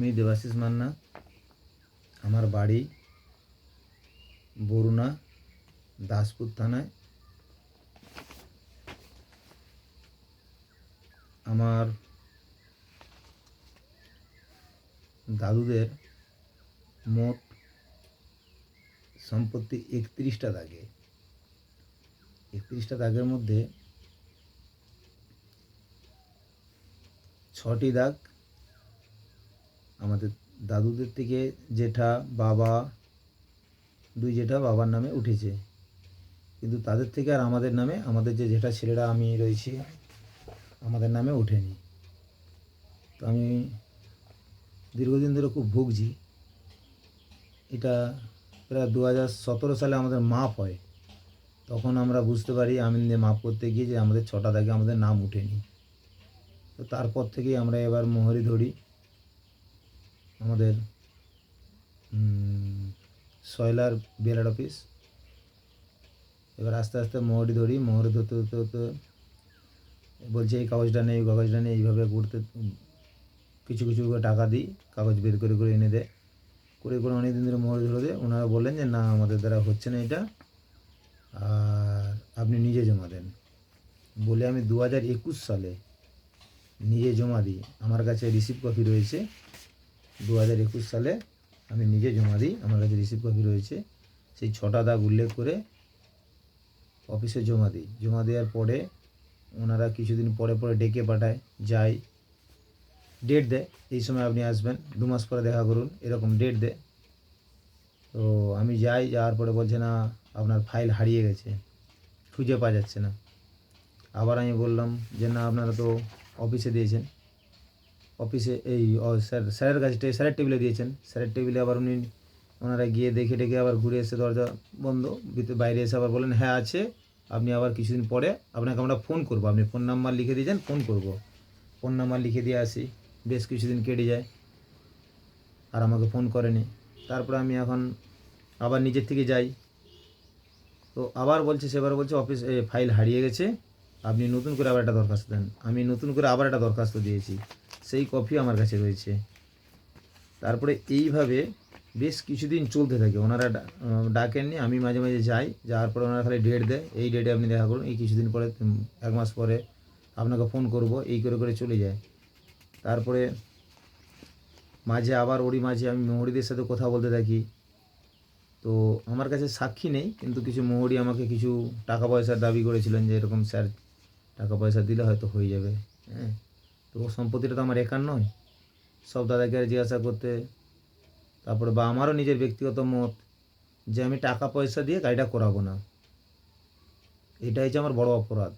আমি দেবাশিস মান্না, আমার বাড়ি বরুণা, দাসপুর থানায়। আমার দাদুদের মোট সম্পত্তি একত্রিশটা দাগে। একত্রিশটা দাগের মধ্যে ছটি দাগ আমাদের দাদুদের থেকে জেঠা, বাবা, দুই জেঠা বাবার নামে উঠেছে। কিন্তু তাদের থেকে আর আমাদের নামে, আমাদের যে জেঠা ছেলেরা আমি রয়েছি, আমাদের নামে ওঠেনি। তো আমি দীর্ঘদিন ধরে খুব ভুগছি। এটা প্রায় দু হাজার সতেরো সালে আমাদের মাপ হয়। তখন আমরা বুঝতে পারি আমিন্দে মাপ করতে গিয়ে যে আমাদের ছটা দাগে আমাদের নাম উঠেনি। তো তারপর থেকেই আমরা এবার মোহরি ধরি। আমাদের সয়লার বিএলআর অফিস। এবার আস্তে আস্তে মোহরি ধরি, মোহরি ধরতে ধরতে ধরতে বলছে, এই কাগজটা নেই কাগজটা নেই। এইভাবে করতে, কিছু কিছু করে টাকা দিই, কাগজ বের করে করে এনে দেয়। করে করে অনেক দিন ধরে মোহরি ধরে দেয়। ওনারা বললেন যে, না, আমাদের দ্বারা হচ্ছে না এটা। আর আপনি নিজে জমা দেন। বলে আমি দু হাজার একুশ সালে নিজে জমা দিই। আমার কাছে রিসিভ কপি রয়েছে। দু হাজার একুশ সালে আমি নিজে জমা দিই, আমার কাছে রিসিভ কপি রয়েছে। সেই ছটা দাগ উল্লেখ করে অফিসে জমা দিই। জমা দেওয়ার পরে ওনারা কিছুদিন পরে পরে ডেকে পাঠায়, যাই। ডেট দেয়, এই সময় আপনি আসবেন, দু মাস পরে দেখা করুন, এরকম ডেট দেয়। তো আমি যাই, যাওয়ার পরে বলছে, না, আপনার ফাইল হারিয়ে গেছে, খুঁজে পাওয়া যাচ্ছে না। আবার আমি বললাম যে, না, আপনারা তো অফিসে দিয়েছেন। অফিসে এই স্যার, স্যারের কাছে স্যারের টেবিলে দিয়েছেন। স্যারের টেবিলে আবার উনি, ওনারা গিয়ে দেখে ডেকে আবার ঘুরে এসে দরজা বন্ধ, ভিতরে বাইরে এসে আবার বলেন হ্যাঁ আছে। আপনি আবার কিছুদিন পরে আপনাকে আমরা ফোন করব। আপনি ফোন নাম্বার লিখে দিয়েছেন ফোন করব। ফোন নাম্বার লিখে দিয়ে আসি। বেশ কিছুদিন কেটে যায়। আর আমাকে ফোন করেনি। তারপরে আমি এখন আবার নিজের থেকে যাই। তো আবার বলছে, সেবার বলছে, অফিস ফাইল হারিয়ে গেছে। আপনি নতুন করে আবার একটা দরখাস্ত দেন। আমি নতুন করে আবার একটা দরখাস্ত দিয়েছি। সেই কপি আমার কাছে রয়েছে। তারপরে এইভাবে বেশ কিছুদিন চলতে থাকে। ওনারা ডাকেননি, আমি মাঝে মাঝে যাই। যাওয়ার পরে ওনারা খালি ডেট দেয়। এই ডেটে আপনি দেখা করুন, এই কিছুদিন পরে এক মাস পরে আপনাকে ফোন করব, এই করে করে চলে যায়। তারপরে মাঝে আবার ওরই মাঝে আমি মৌরিদের সাথে কথা বলতে থাকি। তো আমার কাছে সাক্ষী নেই, কিন্তু কিছু মৌরি আমাকে কিছু টাকা পয়সার দাবি করেছিলেন যে এরকম স্যার টাকা পয়সা দিলে হয়তো হয়ে যাবে। হ্যাঁ। তো সম্পত্তিটা তো আমার একার নয়। সব দাদাকে আর জিজ্ঞাসা করতে, তারপরে বা আমারও নিজের ব্যক্তিগত মত যে আমি টাকা পয়সা দিয়ে গাড়িটা করাবো না। এটা হচ্ছে আমার বড় অপরাধ।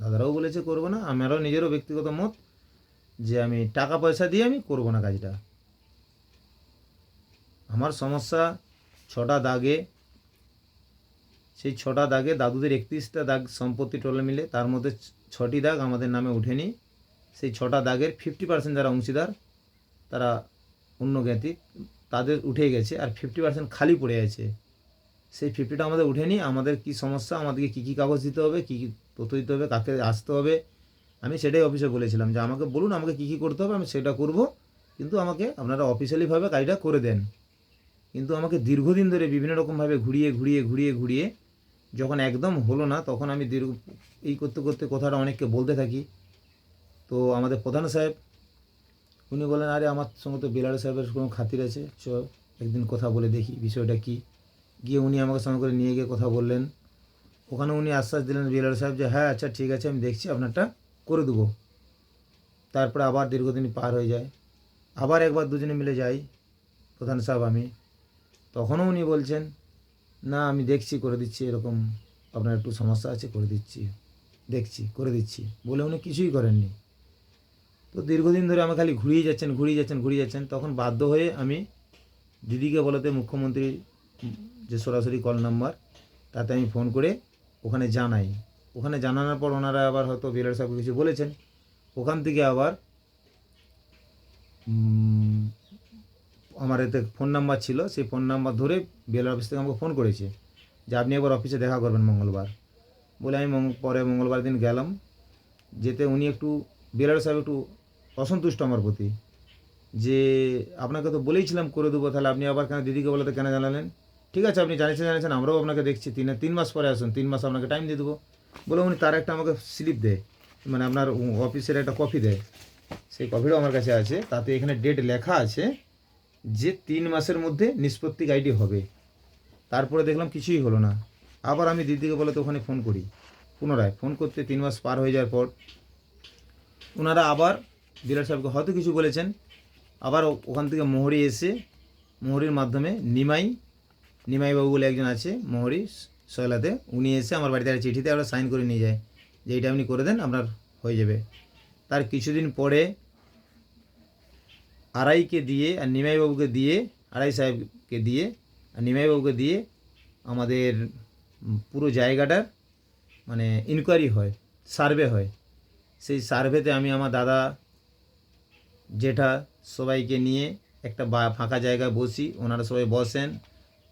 দাদারাও বলেছে করব না, আমারও নিজেরও ব্যক্তিগত মত যে আমি টাকা পয়সা দিয়ে আমি করব না কাজটা আমার সমস্যা ছটা দাগে, সেই ছটা দাগে দাদুদের একত্রিশটা দাগ সম্পত্তি টোলে মিলে, তার মধ্যে ছটি দাগ আমাদের নামে ওঠেনি সেই ছটা দাগের ফিফটি পার্সেন্ট যারা অংশীদার, তারা অন্য জ্ঞাতি, তাদের উঠে গেছে আর ফিফটি পার্সেন্ট খালি পড়ে আছে। সেই ফিফটিটা আমাদের উঠেনি, আমাদের কি সমস্যা, আমাদেরকে কী কী কাগজ দিতে হবে, কী কী তথ্য দিতে হবে, কাকে আসতে হবে। আমি সেটাই অফিসে বলেছিলাম যে আমাকে বলুন, আমাকে কী কী করতে হবে, আমি সেটা করব। কিন্তু আমাকে আপনারা অফিসিয়ালিভাবে কাজটা করে দেন। কিন্তু আমাকে দীর্ঘদিন ধরে বিভিন্ন রকমভাবে ঘুরিয়ে ঘুরিয়ে ঘুরিয়ে ঘুরিয়ে যখন একদম হলো না, তখন আমি দীর্ঘ এই করতে করতে কথাটা অনেককে বলতে থাকি। তো আমাদের প্রধান সাহেব, উনি বলেন, আরে, আমার সঙ্গে তো বিলাল সাহেবের কোনো খাতির আছে। চ একদিন কথা বলে দেখি বিষয়টা কি। গিয়ে উনি আমাকে সঙ্গে করে নিয়ে গিয়ে কথা বললেন। ওখানে উনি আশ্বাস দিলেন বিলাল সাহেব যে হ্যাঁ আচ্ছা ঠিক আছে, আমি দেখছি, আপনারটা করে দেবো। তারপরে আবার দীর্ঘদিন পার হয়ে যায়। আবার একবার দুজনে মিলে যাই, প্রধান সাহেব, আমি। তখনও উনি বলছেন, না, আমি দেখছি, করে দিচ্ছি, এরকম আপনার একটু সমস্যা আছে, করে দিচ্ছি, দেখছি, করে দিচ্ছি। বলে উনি কিছুই করেননি। তো দীর্ঘদিন ধরে আমার খালি ঘুরিয়ে যাচ্ছেন ঘুরিয়ে যাচ্ছেন ঘুরিয়ে যাচ্ছেন। তখন বাধ্য হয়ে আমি দিদিকে বলতে মুখ্যমন্ত্রী যে সরাসরি কল নাম্বার তাতে আমি ফোন করে ওখানে জানাই। ওখানে জানানোর পর ওনারা আবার হয়তো বিরাট সাহেব কিছু বলেছেন। ওখান থেকে আবার আমার এতে ফোন নাম্বার ছিল, সেই ফোন নাম্বার ধরে বিএলআর অফিস থেকে আমাকে ফোন করেছে যে আপনি একবার অফিসে দেখা করবেন মঙ্গলবার। বলে আমি পরে মঙ্গলবার দিন গেলাম। যেতে উনি একটু বিএলআর সাহেব একটু অসন্তুষ্ট আমার প্রতি। যে আপনাকে তো বলেইছিলাম করে দেবো, তাহলে আপনি আবার কেন দিদিকে বলে তো কেন জানালেন? ঠিক আছে, আপনি জানিয়েছেন জানিয়েছেন, আমরাও আপনাকে দেখছি। তিন তিন মাস পরে আসুন, তিন মাস আপনাকে টাইম দিয়ে দেবো। বলে উনি তার একটা আমাকে স্লিপ দেয় মানে আপনার অফিসের একটা কপি দেয়। সেই কপিটাও আমার কাছে আছে, তাতে এখানে ডেট লেখা আছে যে তিন মাসের মধ্যে নিষ্পত্তি আইডি হবে। তারপরে দেখলাম কিছুই হলো না। আবার আমি দিদিকে বলে তো ওখানে ফোন করি। পুনরায় ফোন করতে তিন মাস পার হয়ে যাওয়ার পর ওনারা আবার ডিলার সাহেবকে হয়তো কিছু বলেছেন। আবার ওখান থেকে মোহরি এসে মোহরির মাধ্যমে নিমাই নিমাই বাবু বলে একজন আছে, মোহরি সয়লাতে, উনি এসে আমার বাড়িতে একটা চিঠিতে আমরা সাইন করে নিয়ে যায় যে এইটা আপনি করে দেন, আপনার হয়ে যাবে। তার কিছুদিন পরে আড়াইকে দিয়ে আর নিমাই বাবুকে দিয়ে, আড়াই সাহেবকে দিয়ে আর নিমাই বাবুকে দিয়ে আমাদের পুরো জায়গাটার মানে ইনকোয়ারি হয় সার্ভে হয়। সেই সার্ভেতে আমি আমার দাদা জেঠা সবাইকে নিয়ে একটা বা ফাঁকা জায়গায় বসি, ওনারা সবাই বসেন,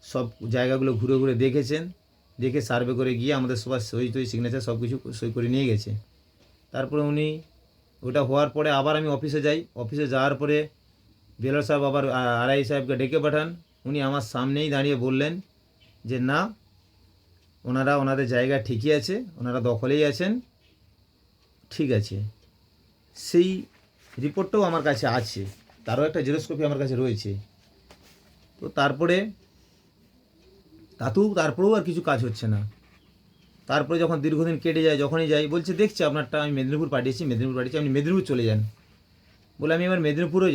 সব জায়গাগুলো ঘুরে ঘুরে দেখেছেন, দেখে সার্ভে করে গিয়ে আমাদের সবার সই টই সিগনেচার সব কিছু সই করে নিয়ে গেছে। তারপরে উনি, ওটা হওয়ার পরে আবার আমি অফিসে যাই। অফিসে যাওয়ার পরে বেলার সাহেব আবার আড়াই সাহেবকে ডেকে পাঠান। উনি আমার সামনেই দাঁড়িয়ে বললেন যে, না, ওনারা ওনাদের জায়গা ঠিকই আছে, ওনারা দখলেই আছেন, ঠিক আছে। সেই রিপোর্টটাও আমার কাছে আছে। তারও একটা জেরক্স কপি আমার কাছে রয়েছে। তো তারপরে, তাতেও তারপরেও আর কিছু কাজ হচ্ছে না। তারপরে যখন দীর্ঘদিন কেটে যায়, যখনই যাই, বলছে, দেখছি আপনারটা, আমি মেদিনীপুর পাঠিয়েছি মেদিনীপুর পাঠিয়েছি, আপনি মেদিনীপুর চলে যান। বলে, আমি এবার মেদিনীপুরও